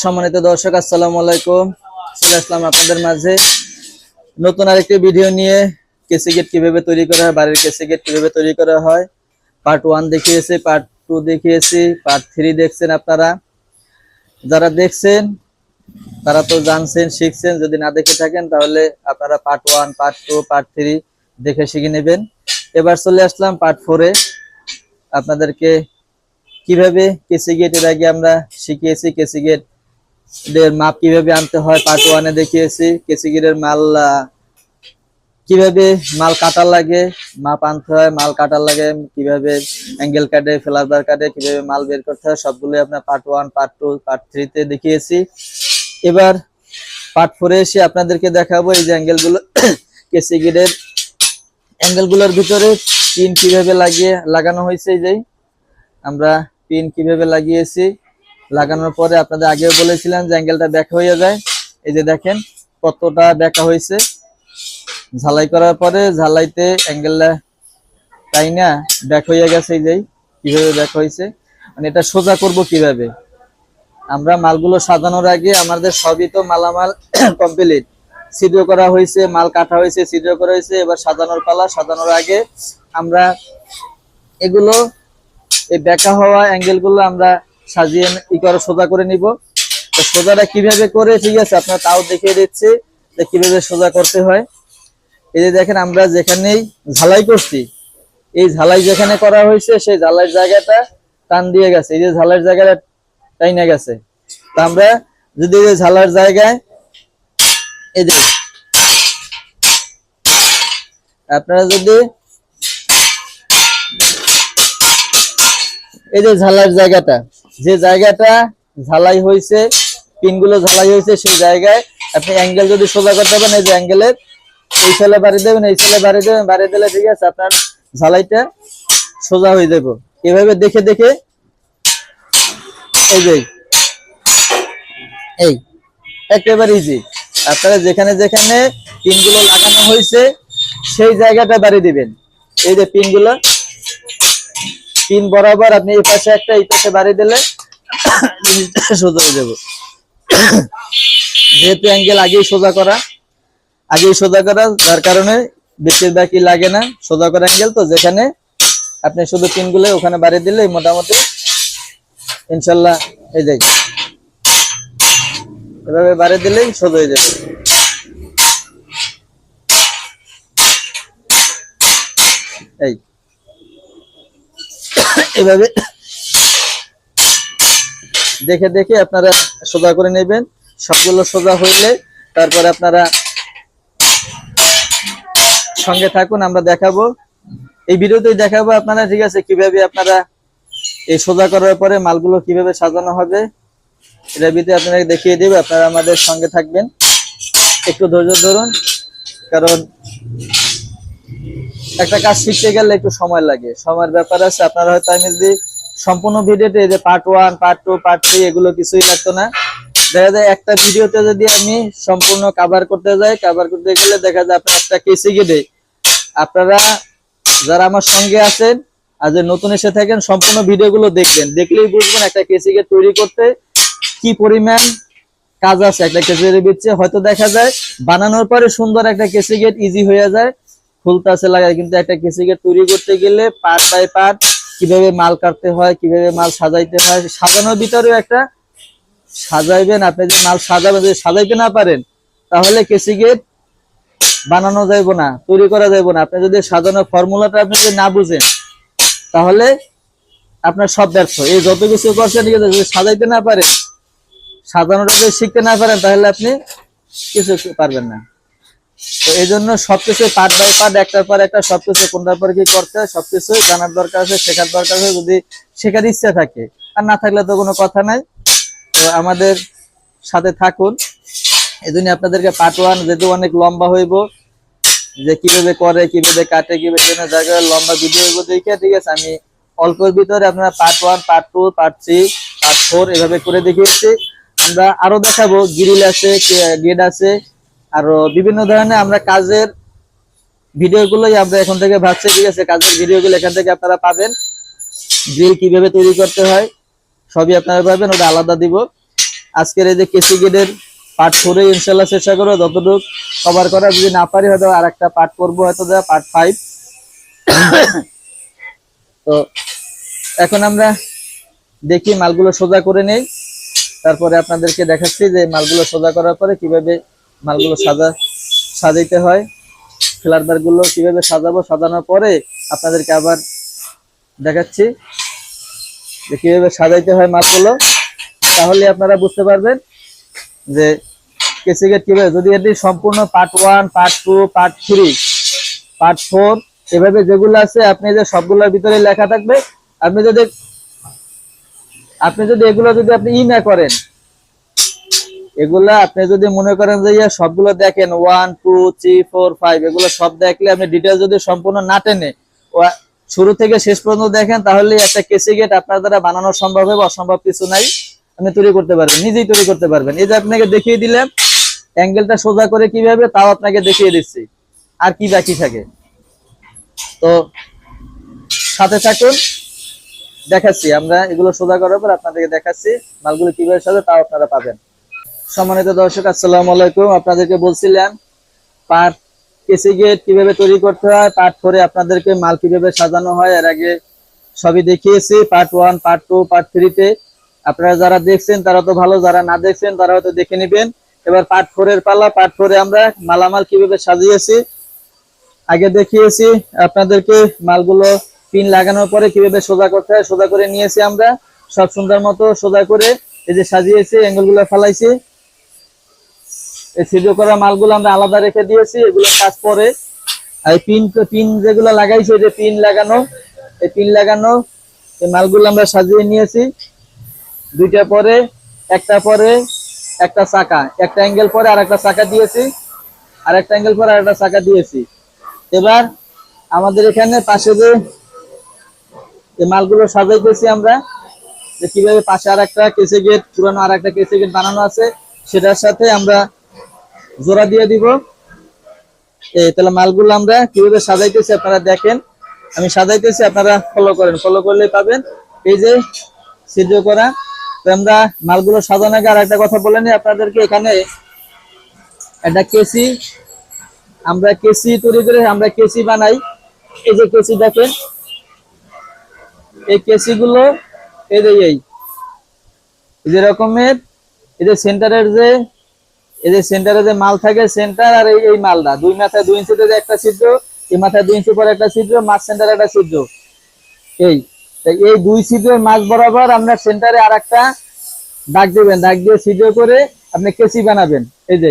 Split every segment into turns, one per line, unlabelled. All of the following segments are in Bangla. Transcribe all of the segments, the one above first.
সম্মানিত দর্শক, আসসালামু আলাইকুম। চলে আসলাম আপনাদের মাঝে। নতুন আরেকটি ভিডিও নিয়ে কেসি গেট কীভাবে তৈরি করা হয়, বাড়ির কেসি গেট কীভাবে তৈরি করা হয়। পার্ট ওয়ান দেখিয়েছি, পার্ট টু দেখিয়েছি, পার্ট থ্রি দেখছেন আপনারা। যারা দেখছেন, তারা তো জানছেন, শিখছেন। যদি না দেখে থাকেন, তাহলে আপনারা part one, part two, part three দেখে শিখে নেবেন। এবার চলে আসলাম পার্ট ফোরে। আপনাদেরকে কীভাবে কেসি গেটের আগে আমরা শিখিয়েছি, কেসি গেটের মাপ কীভাবে আনতে হয় পার্ট ওয়ানে দেখিয়েছি। কেসি গেটের মাল কীভাবে মাল কাটার লাগে, মাপ আনতে হয়, মাল কাটার লাগে, কীভাবে অ্যাঙ্গেল কাটে ফ্লাবার কাটে, কীভাবে মাল বের করতে হয়, সবগুলোই আপনার part one part two part থ্রিতে দেখিয়েছি। এবার পার্ট ফোরে এসে আপনাদেরকে দেখাবো এই যে অ্যাঙ্গেলগুলো, কেসি গেটের অ্যাঙ্গেলগুলোর ভিতরে পিন কীভাবে লাগিয়ে, লাগানো হয়েছে এই যে। আমরা পিন কীভাবে লাগিয়েছি, লাগানোর পরে আপনাদের আগেও বলেছিলাম যে অ্যাঙ্গেলটা ব্যাকা হয়ে যায়। এই যে দেখেন কতটা ব্যাকা হয়েছে। ঝালাই করার পরে ঝালাইতে অ্যাঙ্গেলটা তাই না, ব্যাক হয়ে গেছে এই যে, কীভাবে ব্যাক হয়েছে। মানে এটা সোজা করব কীভাবে? আমরা মালগুলো সাজানোর আগে আমাদের সবই তো মালামাল কমপ্লিট ছিদ্র করা হয়েছে, মাল কাটা হয়েছে, ছিদ্র করা হয়েছে, এবার সাজানোর পালা। সাজানোর আগে আমরা এগুলো এই বেঁকা হওয়া অ্যাঙ্গেলগুলো আমরা সাজিয়ে ই করে, সোজা করে নিব। তো সোজাটা কীভাবে করে, ঠিক আছে, আপনার তাও দেখিয়ে দিচ্ছি যে কীভাবে সোজা করতে হয়। এই যে দেখেন, আমরা যেখানেই ঝালাই করছি, এই ঝালাই যেখানে করা হয়েছে, সেই ঝালাই জায়গাটা টান দিয়ে গেছে। এই যে ঝালাইয়ের জায়গাটা টাইনা গেছে। তো আমরা যদি এই ঝালার জায়গায়, এই যে, আপনারা যদি এই যে ঝালার জায়গাটা, যে জায়গাটা ঝালাই হয়েছে, পিনগুলো ঝালাই হয়েছে, সেই জায়গায় আপনি অ্যাঙ্গেল যদি সোজা করতে পারেন, এই যে অ্যাঙ্গেলের এই ছেলে বাড়ি দেবেন, এই ছেলে বাড়ি দেবেন, বাড়ি দিলে ঠিক আছে, আপনার ঝালাইটা সোজা হয়ে যাবে। এভাবে দেখে দেখে, এই যে, এই, একেবারে ইজি আপনারা যেখানে যেখানে পিনগুলো লাগানো হয়েছে, সেই জায়গাটা বাড়ি দিবেন। এই যে পিনগুলো পিন বরাবর আপনি এই পাশে একটা, এই পাশে বাড়ি দিলে সোজা হয়ে যাবে। যেহেতু অ্যাঙ্গেল আগেই সোজা করা, আগেই সোজা করা, যার কারণে বেশিরভাগ কি লাগে না সোজা করা অ্যাঙ্গেল। তো যেখানে আপনি শুধু পিনগুলো ওখানে বাড়ি দিলে মোটামুটি ইনশাল্লাহ, এই যাই এভাবে বাড়ি দিলেই সোজা হয়ে যাবে। এই। এভাবে দেখে দেখে আপনারা সোজা করে নেবেন। সবগুলো সোজা হইলে তারপরে আপনারা সঙ্গে থাকুন, আমরা দেখাবো। এই ভিডিওতেই দেখাবো আপনারা, ঠিক আছে, কীভাবে আপনারা এই সোজা করার পরে মালগুলো কীভাবে সাজানো হবে। এটা ভিতরে আপনারা দেখিয়ে দেবে, আপনারা আমাদের সঙ্গে থাকবেন। একটু ধৈর্য ধরুন, কারণ একটা কাজ শিখতে গেলে একটু সময় লাগে। সময়ের ব্যাপার আছে, আপনারা হয়তো আমি যদি সম্পূর্ণ ভিডিওতে যে part one part two part three এগুলো কিছুই লাগতো না। দেখা যায় একটা ভিডিওতে যদি আমি সম্পূর্ণ কাভার করতে যাই কাভার করতে গেলে দেখা যায় আপনার একটা কেসি গেটে আপনারা যারা আমার সঙ্গে আছেন, আর যে নতুন এসে থাকেন, সম্পূর্ণ ভিডিওগুলো দেখবেন। দেখলেই বুঝবেন একটা কেসি গেট তৈরি করতে কি পরিমাণ কাজ আছে। একটা কেসি গেটের হয়তো দেখা যায়, বানানোর পরে সুন্দর একটা কেসি গেট ইজি হয়ে যায়। খুলতে আছে লাগায় কিন্তু একটা গেট তৈরি করতে গেলে পার্ট বাই পার্ট কীভাবে মাল কাটতে হয়, কীভাবে মাল সাজাইতে হয়, সাজানোর ভিতরেও একটা সাজাইবেন। আপনি যে মাল সাজাবেন, যদি সাজাইতে না পারেন, তাহলে কেসি বানানো যাইব না, তৈরি করা যাইব না। আপনি যদি সাজানোর ফর্মুলাটা আপনি যদি না বুঝেন, তাহলে আপনার সব ব্যর্থ। এই যত কিছু করছেন যদি সাজাইতে না পারেন, সাজানোটা যদি শিখতে না পারেন, তাহলে আপনি কিছু পারবেন না। তো এই জন্য সবকিছু পার্ট বাই পার্ট একটার পর একটা সবকিছু, কোনটার পর কি করতে হয়, সবকিছু জানার দরকার আছে, শেখার দরকার আছে, যদি শেখার ইচ্ছা থাকে। আর না থাকলে তো কোনো কথা নাই। তো আমাদের সাথে থাকুন। এই জন্য আপনাদেরকে পার্ট ওয়ান যেহেতু অনেক লম্বা হইব, যে কীভাবে করে, কীভাবে কাটে, কীভাবে বিভিন্ন জায়গায় লম্বা ভিডিও হইব দেখে, ঠিক আছে? আমি অল্পের ভিতরে আপনারা part one part two part three part four এভাবে করে দেখিয়েছি। আমরা আরও দেখাবো গ্রিল আছে গেট আছে আরও বিভিন্ন ধরনের আমরা কাজের ভিডিওগুলোই আমরা এখন থেকে ভাবছি, ঠিক আছে? কাজের ভিডিওগুলো এখান থেকে আপনারা পাবেন। গ্রিল কীভাবে তৈরি করতে হয়, সবই আপনারা পাবেন। ওটা আলাদা দিব। আজকের এই যে কেসি গেটের পার্ট ফোরে ইনশাল্লাহ চেষ্টা করব, যতটুকু কভার করা যদি না পারি হয়তো আর একটা পার্ট করব, হয়তো পার্ট ফাইভ তো এখন আমরা দেখি মালগুলো সোজা করে নেই। তারপরে আপনাদেরকে দেখাচ্ছি যে মালগুলো সোজা করার পরে কীভাবে মালগুলো সাজা, সাজাইতে হয়। ফ্লার বারগুলো কীভাবে সাজাবো, সাজানোর পরে আপনাদেরকে আবার দেখাচ্ছি যে কীভাবে সাজাইতে হয় মালগুলো। তাহলে আপনারা বুঝতে পারবেন যে কেসি গেট কীভাবে যদি এটি সম্পূর্ণ part one part two part three part four এভাবে যেগুলো আছে, আপনি যে সবগুলোর ভিতরে লেখা থাকবে, আপনি যদি আপনি যদি এগুলো যদি আপনি ই না করেন এগুলা আপনি যদি মনে করেন যে, ইয়া, সবগুলো দেখেন one two three four five এগুলো সব দেখলে আপনি ডিটেলস যদি সম্পূর্ণ না টেনে শুরু থেকে শেষ পর্যন্ত দেখেন, তাহলে একটা কেসি গেট আপনার দ্বারা বানানো সম্ভব হবে, অসম্ভব কিছু নাই। আপনি তৈরি করতে পারবেন, নিজেই তৈরি করতে পারবেন। এই যে আপনাকে দেখিয়ে দিলাম, অ্যাঙ্গেলটা সোজা করে কীভাবে, তাও আপনাকে দেখিয়ে দিচ্ছি। আর কি বাকি থাকে? তো, সাথে থাকুন, দেখাচ্ছি। আমরা এগুলো সোজা করার পর আপনাদেরকে দেখাচ্ছি, মালগুলো কীভাবে সাজে তাও আপনারা পাবেন। সম্মানিত দর্শক, আসসালামু আলাইকুম। আপনাদেরকে বলছিলাম পার্ট কেসি গেট কীভাবে তৈরি করতে হয় পার্ট করে আপনাদেরকে মাল কীভাবে সাজানো হয়, এর আগে সবই দেখিয়েছি, part one, part two, part থ্রিতে। আপনারা যারা দেখছেন, তারা তো ভালো, যারা না দেখছেন, তারা হয়তো দেখে নেবেন। এবার পার্ট ফোর এর পালা পার্ট ফোরে আমরা মালামাল কীভাবে সাজিয়েছি, আগে দেখিয়েছি আপনাদেরকে মালগুলো পিন লাগানোর পরে কীভাবে সোজা করতে হয়, সোজা করে নিয়েছি আমরা। সব সুন্দর মতো সোজা করে এই যে সাজিয়েছি অ্যাঙ্গেলগুলো ফেলাইছি। এই সিজো করা মালগুলো আমরা আলাদা রেখে দিয়েছি, এগুলো কাজ পরে। এই পিন পিন যেগুলো লাগাইছি যে পিন লাগানো, এই পিন লাগানো, এই মালগুলো আমরা সাজিয়ে নিয়েছি। দুইটা পরে, একটা পরে, একটা চাকা। একটা অ্যাঙ্গেল পরে আর একটা চাকা দিয়েছি। আর একটা অ্যাঙ্গেল পরে আর একটা চাকা দিয়েছি। এবার আমাদের এখানে পাশে যে এই মালগুলো সাজাইতেছি আমরা, যে কীভাবে পাশে আর একটা কেসে গেট, পুরানো আর একটা কেসে গেট বানানো আছে, সেটার সাথে আমরা জোড়া দিয়ে দিব। এই তাহলে মালগুলো আমরা কীভাবে সাজাইতেছি আপনারা দেখেন। আমি সাজাইতেছি, আপনারা ফলো করেন। ফলো করলে পাবেন। এই যে সিদ্ধ করা আমরা মালগুলো সাজানো আগে আর একটা কথা বলে নিই আপনাদেরকে। এখানে একটা কেসি, আমরা কেসি তৈরি করে আমরা কেসি বানাই। এই যে কেসি দেখেন। এই কেসি গুলো এই যে এই যে রকমের, এই যে সেন্টারের যে এই যে সেন্টারে যে মাল থাকে সেন্টার আর এই মালটা, দুই মাথায় দুই ইঞ্চিতে যে একটা ছিদ্র, এই মাথায় দুই ইঞ্চি পরে একটা ছিদ্র মাছ সেন্টারে একটা ছিদ্র এই এই দুই ছিদ্রের মাছ বরাবর আপনার সেন্টারে আর একটা দাগ দেবেন, দাগ দিয়ে ছিদ্র করে আপনি কেসি বানাবেন এই যে,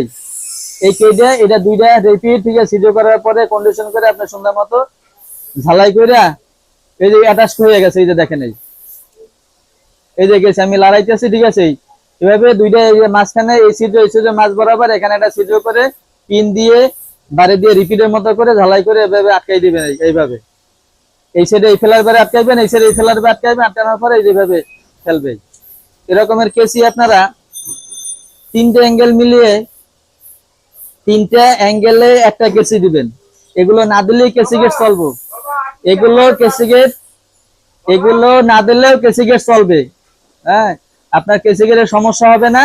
এই কেটে এটা দুইটা রিপিট ঠিক আছে, ছিদ্র করার পরে কন্ডিশন করে আপনি সুন্দর মতো ঝালাই করে এই যে অ্যাটাচ হয়ে গেছে, এই যে দেখেন এই এই যে গেছে, আমি লড়াইতেছি, ঠিক আছে। এভাবে দুইটা এই যে মাঝখানে এই ছিদ্র এই ছিদ্র মাছ বরাবর এখানে একটা ছিদ্র করে পিন দিয়ে বাড়ি দিয়ে রিপিটের মতো করে ঝালাই করে এভাবে আটকাই দিবেন এইভাবে। এই সাইডে এই ফেলার বারে আটকাইবেন, এই সাইডে এই ফেলার বারে আটকাইবেন, আটকানোর পরে এই যেভাবে ফেলবে। এরকমের কেসি আপনারা তিনটে অ্যাঙ্গেল মিলিয়ে তিনটা অ্যাঙ্গেলে একটা কেসি দিবেন। এগুলো না দিলেই কেসি গেট চলবো। এগুলো কেসি গেট এগুলো না দিলেও কেসি গেট চলবে। হ্যাঁ? আপনার কেসি গেটের সমস্যা হবে না।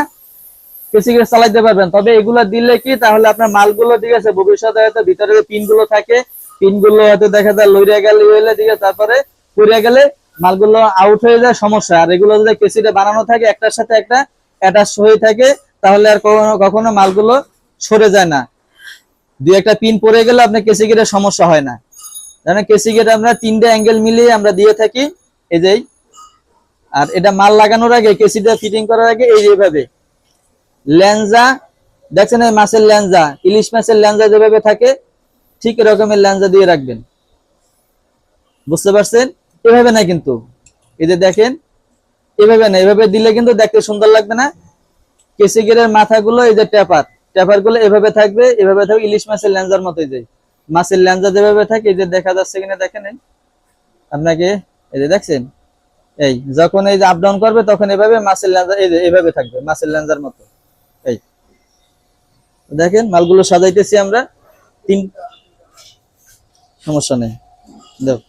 কেসি গেট চালাইতে পারবেন। তবে এগুলো দিলে কি, তাহলে আপনার মালগুলো, ঠিক আছে, ভবিষ্যতে হয়তো ভিতরে যে পিনগুলো থাকে। পিনগুলো হয়তো দেখা যায় লইরা গেলে হইলে, ঠিক আছে, তারপরে পড়ে গেলে মালগুলো আউট হয়ে যায়, সমস্যা। আর এগুলো যদি কেসিটা বানানো থাকে, একটার সাথে একটা অ্যাটাচ হয়ে থাকে, তাহলে আর কখনো কখনো মালগুলো সরে যায় না। দুই একটা পিন পড়ে গেলে আপনার কেসি গেটের সমস্যা হয় না। কেসি গেট আমরা তিনটে অ্যাঙ্গেল মিলিয়ে আমরা দিয়ে থাকি। এই যেই আর এটা মাল লাগানোর আগে কেসিটা ফিটিং করার আগে, এই যেভাবে ল্যাঞ্জা দেখছেন এই মাছের ল্যাঞ্জা ইলিশ মাছের ল্যাঞ্জা যেভাবে থাকে, ঠিক এরকমের ল্যাঞ্জা দিয়ে রাখবেন। বুঝতে পারছেন? এভাবে না কিন্তু। এই যে দেখেন, এভাবে না, এভাবে দিলে কিন্তু দেখতে সুন্দর লাগবে না। কেসি গেটের মাথাগুলো, এই যে ট্যাপার ট্যাপারগুলো এভাবে থাকবে এভাবে থাকবে, ইলিশ মাছের ল্যাঞ্জার মতোই যায় মাছের ল্যাঞ্জা যেভাবে থাকে, এই যে দেখা যাচ্ছে কিনা, দেখেন। আপনাকে, এই যে দেখছেন? এই, যখন এই যে আপ ডাউন করবে, তখন এভাবে মাসেল লেঞ্জার এই যে এভাবে থাকবে মাসেল লেঞ্জার মতো। এই। দেখেন, মালগুলো সাজাইতেছি আমরা। তিন সমস্যা নেই। দেখ।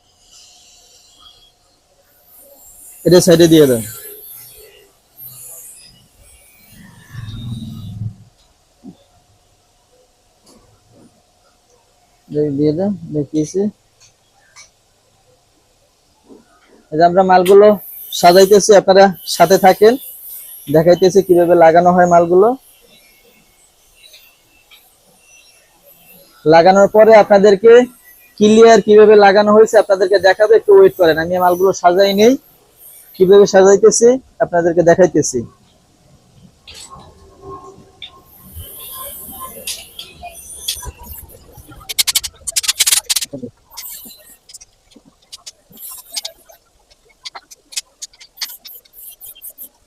এটা সাইডে দিয়ে দেন। দিয়ে দেন, দেখিয়েছি। আমরা মালগুলো সাজাইতেছি, আপনারা সাথে থাকেন, দেখাইতেছি কীভাবে লাগানো হয় মালগুলো। লাগানোর পরে আপনাদেরকে ক্লিয়ার কীভাবে লাগানো হয়েছে আপনাদেরকে দেখাবে, একটু ওয়েট করেন। আমি মালগুলো সাজাই নেই। কীভাবে সাজাইতেছি, আপনাদেরকে দেখাইতেছি।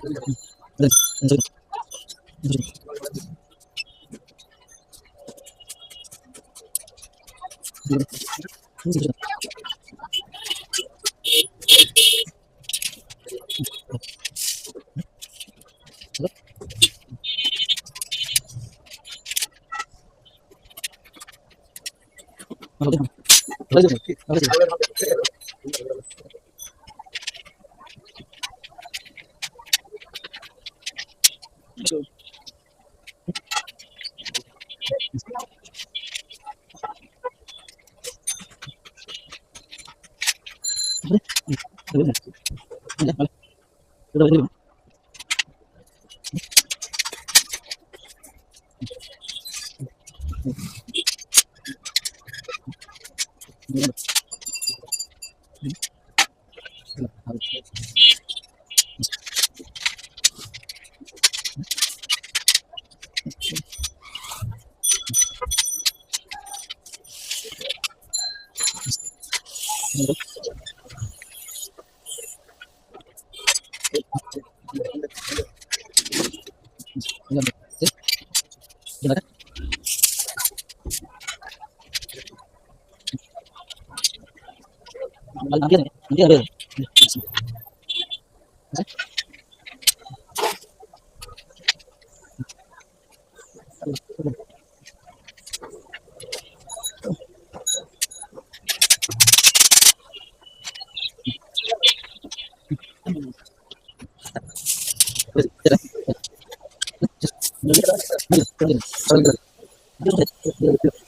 Gracias.
¿Vale? ¿Vale? ¿Vale? ¿Vale? 아, 안 되네. 안 되네. Thank you.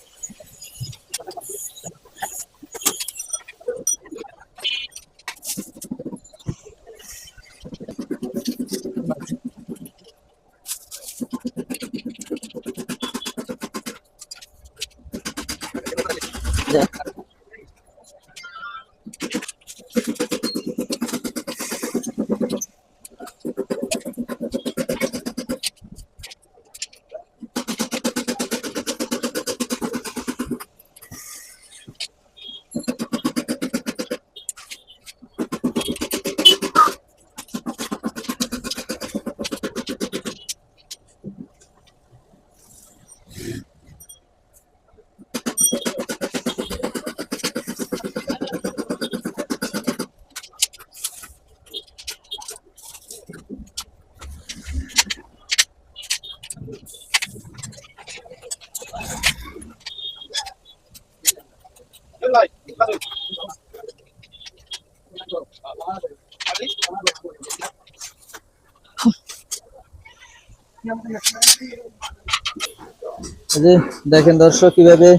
যে দেখেন দর্শক, কীভাবে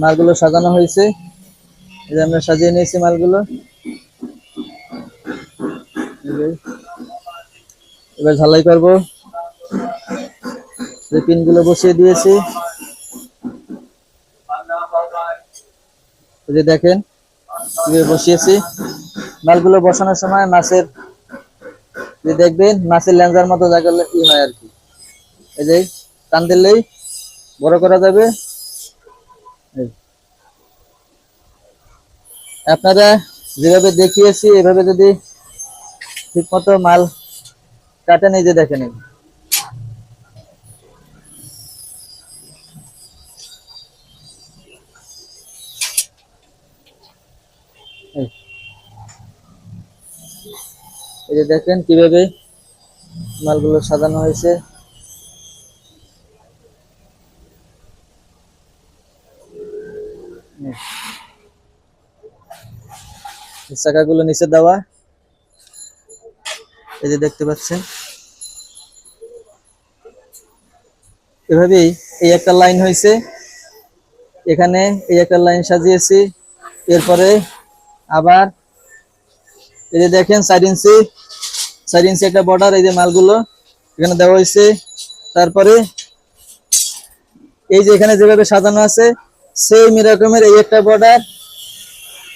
মালগুলো সাজানো হয়েছে। এই যে আমরা সাজিয়ে নিয়েছি মালগুলো। এবার ঝালাই করব। পিনগুলো বসিয়ে দিয়েছি। যে দেখেন বসিয়েছি। মালগুলো বসানোর সময় মাছের যে দেখবেন, মাছের ল্যাঞ্জার মতো জায়গা ই হয় আর কি। এই যে টান দিলেই বড় করা যাবে। আপনারা যেভাবে দেখিয়েছি, এভাবে যদি ঠিক মতো মাল যে দেখেন এই। এই। এই যে দেখেন কীভাবে মালগুলো সাজানো হয়েছে চাকাগুলো নিচে দেওয়া। এই যে দেখতে পাচ্ছেন। এভাবেই এই একটা লাইন হয়েছে। এখানে এই একটা লাইন সাজিয়েছি। এরপরে আবার এই যে দেখেন সাইড ইঞ্চি সাইড ইঞ্চি একটা বর্ডার এই যে মালগুলো এখানে দেওয়া হয়েছে। তারপরে এই যে এখানে যেভাবে সাজানো আছে সেই এরকমের এই একটা বর্ডার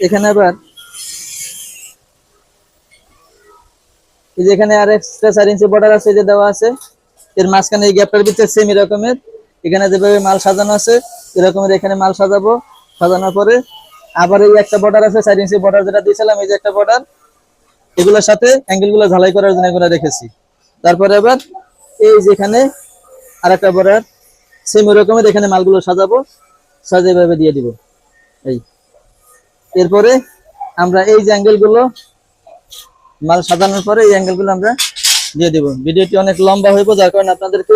এখানে আবার এই যে এখানে আর এক্সট্রা চার ইঞ্চি বর্ডার আছে যে দেওয়া আছে। এর মাঝখানে এই গ্যাপটার ভিতরে সেম এরকমের এখানে যেভাবে মাল সাজানো আছে এরকমের এখানে মাল সাজাবো। সাজানোর পরে আবার এই একটা বর্ডার আছে, চার ইঞ্চি বর্ডার যেটা দিয়েছিলাম, এই যে একটা বর্ডার এগুলোর সাথে অ্যাঙ্গেলগুলো ঝালাই করার জন্য এগুলো রেখেছি। তারপরে আবার এই যেখানে আর একটা বর্ডার সেম ওরকমের এখানে মালগুলো সাজাবো। সাজে এভাবে দিয়ে দিব। এই। এরপরে আমরা এই যে অ্যাঙ্গেলগুলো মাল সাজানোর পরে এই অ্যাঙ্গেলগুলো আমরা দিয়ে দিব। ভিডিওটি অনেক লম্বা হইব, যার কারণে আপনাদেরকে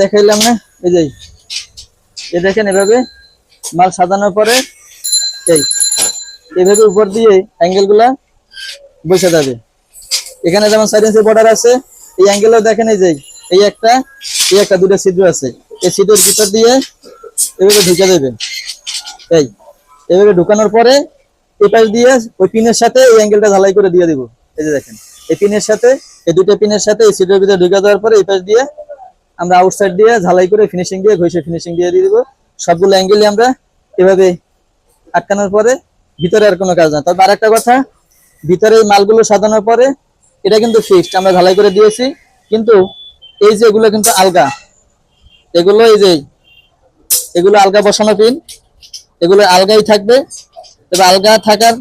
দেখাইলাম না। এই যে, এই দেখেন এভাবে মাল সাজানোর পরে এই, এভাবে উপর দিয়ে অ্যাঙ্গেলগুলা বসে যাবে। এখানে যেমন সাইড ইঞ্চি বর্ডার আছে, এই অ্যাঙ্গেলও দেখেন এই যে, এই একটা এই একটা দুটো ছিদ্র আছে। এই ছিদ্রের ভিতর দিয়ে এভাবে ঢুকে দেবে এই, এভাবে ঢুকানোর পরে এই পাশ দিয়ে ওই পিনের সাথে এই অ্যাঙ্গেলটা ঝালাই করে দিয়ে দিব। এই যে দেখেন, এই পিনের সাথে, এই দুটো পিনের সাথে এই ছিদ্রের ভিতরে ঢুকে দেওয়ার পরে এই পাশ দিয়ে আমরা আউটসাইড দিয়ে ঝালাই করে ফিনিশিং দিয়ে ঘষে ফিনিশিং দিয়ে দিয়ে দিব। সবগুলো অ্যাঙ্গেলই আমরা এভাবে আটকানোর পরে ভিতরে আর কোনো কাজ না। তবে আরেকটা কথা ভিতরে মালগুলো সাজানোর পরে এটা কিন্তু ফিক্সড আমরা ঝালাই করে দিয়েছি। কিন্তু এই যে এগুলো কিন্তু আলগা। এগুলো এই যে, এগুলো আলগা বসানো পিন। এগুলো আলগাই থাকবে। তবে আলগা থাকার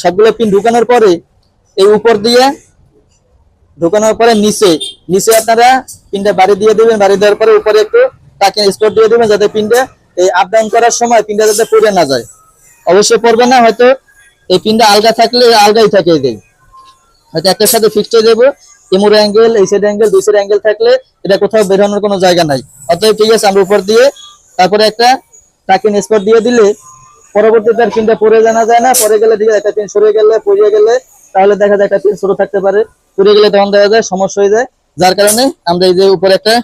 সবগুলো পিন ঢুকানোর পরে এই উপর দিয়ে ঢুকানোর পরে নিচে নিচে আপনারা পিনটা বাড়ি দিয়ে দিবেন, বাড়ি দেওয়ার পরে উপরে একটু তাকে স্টোর দিয়ে দিবেন যাতে পিনটা এই আপ ডাউন করার সময় পিনটা যাতে পড়ে না যায় অবশ্যই পড়বে না, হয়তো এই পিনটা আলগা থাকলে আলগাই থাকে এই দিক। হয়তো একটার সাথে ফিক্সড হয়ে যাব, ইমুর অ্যাঙ্গেল এই সাইড অ্যাঙ্গেল দুই সাইড অ্যাঙ্গেল থাকলে এটা কোথাও বেরোনোর কোনো জায়গা নাই অতএব ঠিক আছে, আমরা উপর দিয়ে তারপরে একটা টাকিন স্পট দিয়ে দিলে পরবর্তীতে আর পিনটা পরে জানা যায় না পরে গেলে ঠিক আছে, একটা পিন সরে গেলে পড়িয়ে গেলে তাহলে দেখা যায় একটা পিন সরে থাকতে পারে। পড়ে গেলে তখন দেখা যায় সমস্যা হয়ে যায়। যার কারণে আমরা এই যে উপরে একটা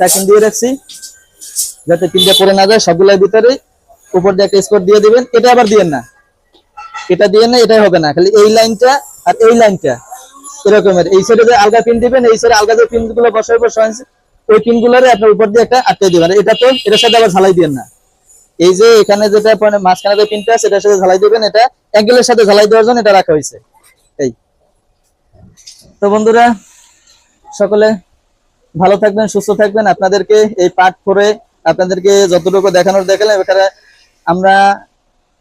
টাকিন দিয়ে রাখছি। যাতে পিনটা পরে না যায় সবগুলোর ভিতরে। উপর দিয়ে একটা স্পট দিয়ে দিবেন। এটা আবার দিবেন না। এটা দিয়ে না, এটাই হবে না। খালি এই লাইনটা আর এই লাইনটা। এরকমের। এই সাইডে যে আলগা পিন দিবেন, এই সাইডে আলগা যে পিনগুলো বসাই বসাই ওই পিন গুলোরে আপনার উপর দিয়ে একটা আটকে দিবেন। এটা তো, এটার সাথে আবার ঝালাই দিবেন না। এই যে এখানে যেটা মানে মাঝখানে যে পিনটা আছে, এটার সাথে ঝালাই দিবেন। এটা অ্যাঙ্গেলের সাথে ঝালাই দেওয়ার জন্য এটা রাখা হয়েছে। তো বন্ধুরা, সকলে ভালো থাকবেন, সুস্থ থাকবেন। আপনাদেরকে এই পাঠ করে আপনাদেরকে যতটুকু দেখানোর দেখালাম, এখানে আমরা,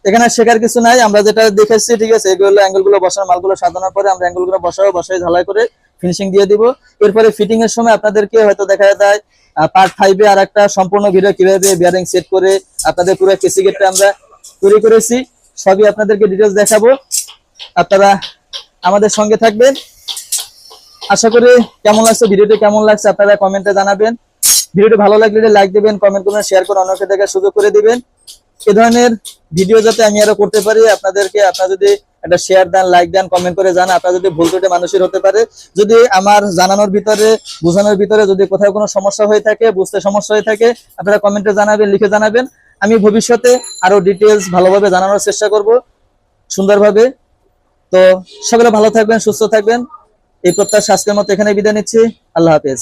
এখানে শেখার কিছু নাই। আমরা যেটা দেখেছি, ঠিক আছে, এগুলো অ্যাঙ্গেলগুলো বসানো, মালগুলো সাজানোর পরে আমরা অ্যাঙ্গেলগুলো বসাবো বসাই ঝালাই করে ফিনিশিং দিয়ে দিব। এরপরে ফিটিং এর সময় আপনাদেরকে হয়তো দেখা যায় পার্ট ফাইভে আর একটা সম্পূর্ণ ভিডিও কীভাবে বিয়ারিং সেট করে, আপনাদের পুরো কেসি গেটটা আমরা তৈরি করেছি। সবই আপনাদেরকে ডিটেলস দেখাবো। আপনারা আমাদের সঙ্গে থাকবেন। আশা করি কেমন লাগছে? ভিডিওটি কেমন লাগছে আপনারা কমেন্টে জানাবেন। ভিডিওটি ভালো লাগলে লাইক দিবেন কমেন্ট করবেন শেয়ার করে অন্যকে দেখার সুযোগ করে দিবেন। এ ধরনের ভিডিও যাতে আমি আরও করতে পারি, আপনাদেরকে, আপনারা যদি একটা শেয়ার দেন লাইক দেন কমেন্ট করে জানান, আপনার যদি ভুল ত্রুটি মানুষের হতে পারে, যদি আমার জানানোর ভিতরে, বোঝানোর ভিতরে যদি কোথাও কোনো সমস্যা হয়ে থাকে, বুঝতে সমস্যা হয়ে থাকে, আপনারা কমেন্টে জানাবেন, লিখে জানাবেন। আমি ভবিষ্যতে আরও ডিটেলস ভালোভাবে জানানোর চেষ্টা করব সুন্দরভাবে। তো সকলে ভালো থাকবেন, সুস্থ থাকবেন। এই প্রত্যাশা আজকের মতো এখানে বিদায় নিচ্ছি। আল্লাহ হাফেজ।